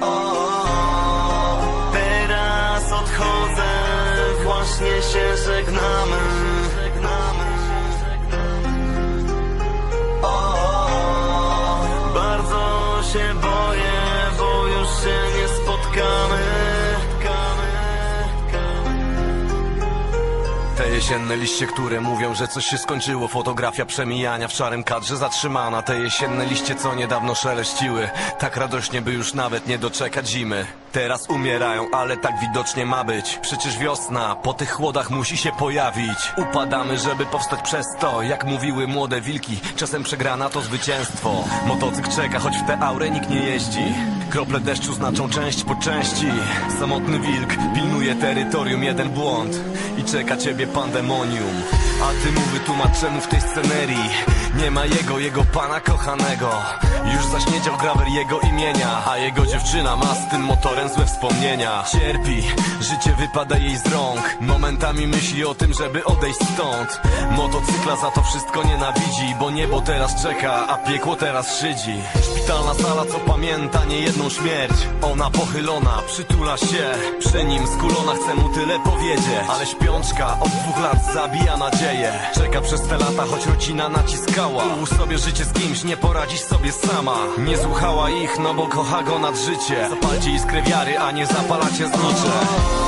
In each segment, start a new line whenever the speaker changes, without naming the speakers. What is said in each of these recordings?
O, teraz odchodzę, właśnie się żegnamy. O, bardzo się boję, bo już się nie spotkamy.
Jesienne liście, które mówią, że coś się skończyło. Fotografia przemijania w szarym kadrze zatrzymana. Te jesienne liście, co niedawno szeleściły Tak radośnie, by już nawet nie doczekać zimy. Teraz umierają, ale tak widocznie ma być. Przecież wiosna po tych chłodach musi się pojawić. Upadamy, żeby powstać przez to. Jak mówiły młode wilki Czasem przegrana to zwycięstwo. Motocykl czeka, choć w tę aurę nikt nie jeździ. Krople deszczu znaczą część po części. Samotny wilk pilnuje terytorium, jeden błąd. I czeka ciebie pandemonium A ty mu wytłumacz czemu w tej scenerii Nie ma jego, jego pana kochanego? Już zaśniedział grawer jego imienia A jego dziewczyna ma z tym motorem złe wspomnienia. Cierpi, życie wypada jej z rąk. Momentami myśli o tym, żeby odejść stąd. Motocykla za to wszystko nienawidzi Bo niebo teraz czeka, a piekło teraz szydzi. Szpitalna sala, co pamięta niejedną śmierć. Ona pochylona, przytula się. Przy nim skulona, chce mu tyle powiedzieć. Ale śpiączka od dwóch lat zabija nadzieję Czeka przez te lata, choć rodzina naciskała. Ułóż sobie życie z kimś, nie poradzisz sobie sama. Nie słuchała ich, no bo kocha go nad życie. Zapalcie iskrę wiary, a nie zapalacie znicze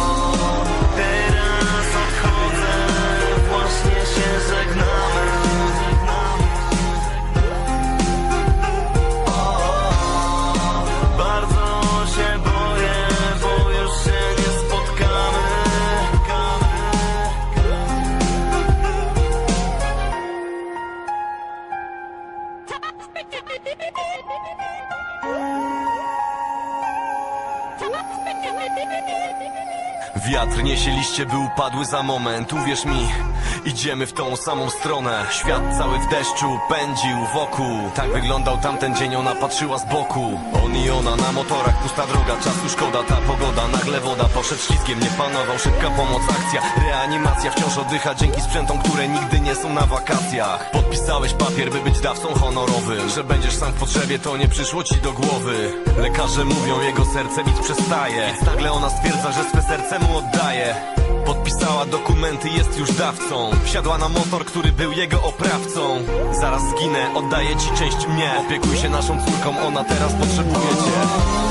Thank you.
Wiatr niesie liście, by upadły za moment. Uwierz mi, idziemy w tą samą stronę. Świat cały w deszczu pędził wokół. Tak wyglądał tamten dzień, ona patrzyła z boku. On i ona na motorach, pusta droga Czasu szkoda, ta pogoda, nagle woda Poszedł ślizgiem, nie panował, szybka pomoc, akcja. Reanimacja wciąż oddycha dzięki sprzętom, które nigdy nie są na wakacjach. Podpisałeś papier, by być dawcą honorowym. Że będziesz sam w potrzebie, to nie przyszło ci do głowy. Lekarze mówią, jego serce bić przestaje. Więc nagle ona stwierdza, że swe serce mu oddaje Podpisała dokumenty, jest już dawcą. Wsiadła na motor, który był jego oprawcą. Zaraz zginę, oddaję ci część mnie. Opiekuj się naszą córką, ona teraz potrzebuje cię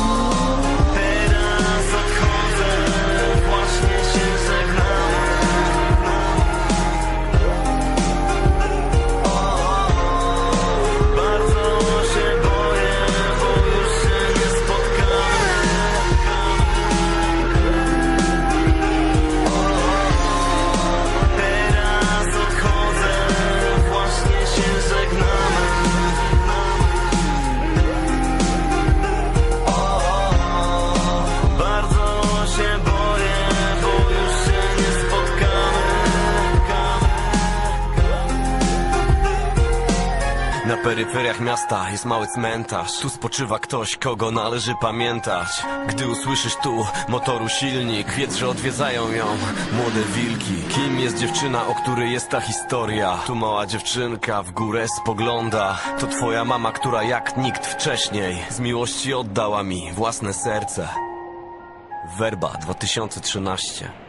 Na peryferiach miasta jest mały cmentarz. Tu spoczywa ktoś, kogo należy pamiętać. Gdy usłyszysz tu motoru silnik Wiedz, że odwiedzają ją. Młode wilki. Kim jest dziewczyna, o której jest ta historia? Tu mała dziewczynka w górę spogląda. To twoja mama, która jak nikt wcześniej Z miłości oddała mi własne serce. Werba 2013